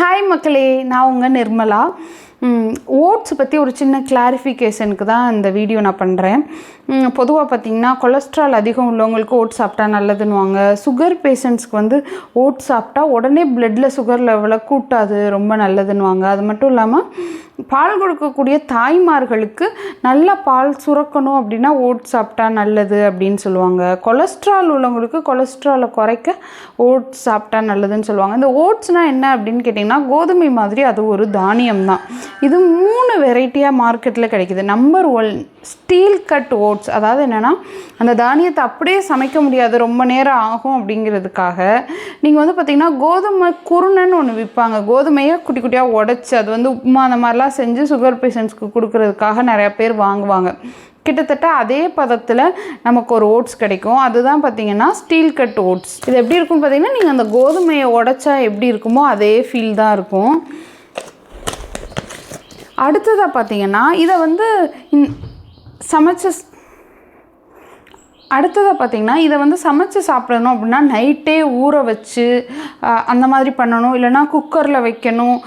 Hi மக்களே. நான் உங்கள் நிர்மலா. ஓட்ஸ் பற்றி ஒரு சின்ன கிளாரிஃபிகேஷனுக்கு தான் இந்த வீடியோ நான் பண்ணுறேன் பொதுவாக பார்த்திங்கன்னா கொலஸ்ட்ரால் அதிகம் உள்ளவங்களுக்கு ஓட்ஸ் சாப்பிட்டா நல்லதுன்னுவாங்க. சுகர் பேஷண்ட்ஸ்க்கு வந்து ஓட்ஸ் சாப்பிட்டா உடனே பிளட்டில் சுகர் லெவலை கூட்டாது ரொம்ப நல்லதுன்னுவாங்க. அது மட்டும் இல்லாமல் பால் கொடுக்கக்கூடிய தாய்மார்களுக்கு நல்லா பால் சுரக்கணும் அப்படின்னா ஓட்ஸ் சாப்பிட்டா நல்லது அப்படின்னு சொல்லுவாங்க. கொலஸ்ட்ரால் உள்ளவங்களுக்கு கொலஸ்ட்ராலை குறைக்க ஓட்ஸ் சாப்பிட்டா நல்லதுன்னு சொல்லுவாங்க. இந்த ஓட்ஸ்னால் என்ன அப்படின்னு கேட்டிங்கன்னா கோதுமை மாதிரி அது ஒரு தானியம் தான் இது மூணு வெரைட்டியாக மார்க்கெட்டில் கிடைக்குது. Number one steel cut oats அதாவது என்னென்னா அந்த தானியத்தை அப்படியே சமைக்க முடியாது. ரொம்ப நேரம் ஆகும் அப்படிங்கிறதுக்காக. நீங்கள் வந்து பார்த்திங்கன்னா கோதுமை குருணன்னு ஒன்று விற்பாங்க கோதுமையை குட்டி குட்டியாக உடச்சி அது வந்து உப்புமா அந்த மாதிரிலாம் செஞ்சு சுகர் பேஷண்ட்ஸ்க்கு கொடுக்கறதுக்காக நிறையா பேர் வாங்குவாங்க. கிட்டத்தட்ட அதே பதத்தில் நமக்கு ஒரு ஓட்ஸ் கிடைக்கும். அதுதான் பார்த்தீங்கன்னா ஸ்டீல் கட் ஓட்ஸ் இது எப்படி இருக்கும்னு பார்த்தீங்கன்னா நீங்கள் அந்த கோதுமையை உடைச்சா எப்படி இருக்குமோ அதே ஃபீல் தான் இருக்கும். அடுத்ததாக பார்த்தீங்கன்னா இதை வந்து சமைச்ச அடுத்ததாக பார்த்திங்கன்னா இதை வந்து சமைச்சு சாப்பிடணும் அப்படின்னா நைட்டே ஊற வச்சு அந்த மாதிரி பண்ணணும். இல்லைன்னா குக்கரில் வைக்கணும்.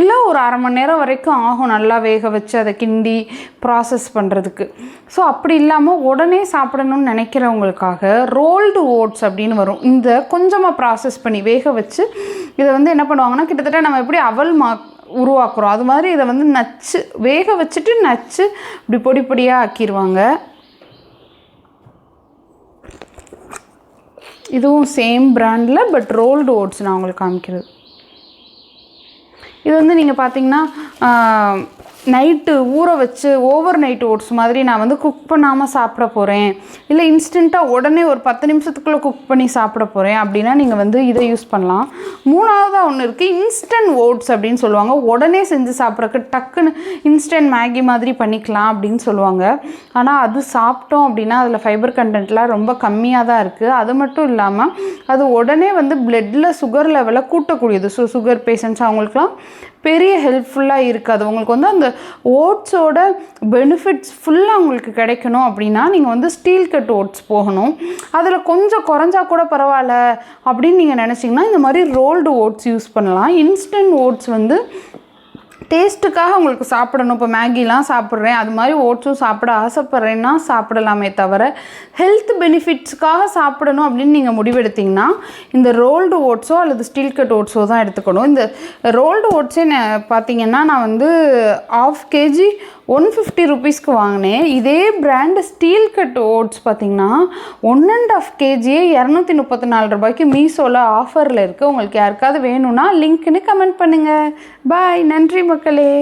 இல்லை ஒரு அரை மணி நேரம் வரைக்கும் ஆகும் நல்லா வேக வச்சு அதை கிண்டி ப்ராசஸ் பண்ணுறதுக்கு ஸோ அப்படி இல்லாமல் உடனே சாப்பிடணும்னு நினைக்கிறவங்களுக்காக ரோல்டு ஓட்ஸ் அப்படின்னு வரும். இந்த கொஞ்சமாக ப்ராசஸ் பண்ணி வேக வச்சு இதை வந்து என்ன பண்ணுவாங்கன்னா கிட்டத்தட்ட நம்ம எப்படி அவல் மா உருவாக்குறோம். அது மாதிரி இதை வந்து நச்சு வேக வச்சுட்டு நச்சு இப்படி பொடி பொடியாக ஆக்கிடுவாங்க இதுவும் சேம் ப்ராண்டில் பட் ரோல்டு ஓட்ஸ் நான் உங்களுக்கு காமிக்கிறது. இது வந்து நீங்கள் பார்த்தீங்கன்னா நைட்டு ஊற வச்சு ஓவர் நைட் ஓட்ஸ் மாதிரி நான் வந்து குக் பண்ணாமல் சாப்பிட போகிறேன் இல்லை இன்ஸ்டண்ட்டாக உடனே ஒரு பத்து நிமிஷத்துக்குள்ளே குக் பண்ணி சாப்பிட போகிறேன் அப்படின்னா நீங்கள் வந்து இதை யூஸ் பண்ணலாம். மூணாவதாக ஒன்று இருக்குது இன்ஸ்டன்ட் ஓட்ஸ் அப்படின்னு சொல்லுவாங்க. உடனே செஞ்சு சாப்பிட்றக்கு டக்குன்னு இன்ஸ்டன்ட் மேகி மாதிரி பண்ணிக்கலாம் அப்படின்னு சொல்லுவாங்க. ஆனால் அது சாப்பிட்டோம் அப்படின்னா அதில் ஃபைபர் கண்டென்ட்லாம் ரொம்ப கம்மியாக தான் இருக்குது அது மட்டும் இல்லாமல் அது உடனே வந்து பிளட்டில் சுகர் லெவலை கூட்டக்கூடியது. ஸோ சுகர் பேஷண்ட்ஸ் அவங்களுக்குலாம் பெரிய ஹெல்ப்ஃபுல்லாக இருக்காது. உங்களுக்கு வந்து அந்த ஓட்ஸோட பெனிஃபிட்ஸ் ஃபுல்லாக உங்களுக்கு கிடைக்கணும் அப்படின்னா நீங்கள் வந்து ஸ்டீல் கட் ஓட்ஸ் போகணும். அதில் கொஞ்சம் குறைஞ்சா கூட பரவாயில்ல அப்படின்னு நீங்கள் நினச்சிங்கன்னா இந்த மாதிரி ரோல்டு ஓட்ஸ் யூஸ் பண்ணலாம். இன்ஸ்டன்ட் ஓட்ஸ் வந்து டேஸ்ட்டுக்காக உங்களுக்கு சாப்பிடணும். இப்போ மேகிலாம் சாப்பிட்றேன். அது மாதிரி ஓட்ஸும் சாப்பிட ஆசைப்பட்றேன்னா சாப்பிடலாமே தவிர ஹெல்த் பெனிஃபிட்ஸ்க்காக சாப்பிடணும் அப்படின்னு நீங்கள் முடிவெடுத்தீங்கன்னா இந்த ரோல்டு ஓட்ஸோ அல்லது ஸ்டீல் கட் ஓட்ஸோ தான் எடுத்துக்கணும். இந்த ரோல்டு ஓட்ஸே பார்த்தீங்கன்னா நான் வந்து ஆஃப் கேஜி ஒன் ஃபிஃப்டி ருபீஸ்க்கு வாங்கினேன். இதே பிராண்டு ஸ்டீல் கட் ஓட்ஸ் பார்த்தீங்கன்னா ஒன் அண்ட் ஆஃப் கேஜியே இரநூத்தி முப்பத்தி நாலு ரூபாய்க்கு மீஷோவில் ஆஃபரில் இருக்குது உங்களுக்கு யாருக்காவது வேணும்னா லிங்க்னு கமெண்ட் பண்ணுங்கள் பாய் நன்றி மக்களே.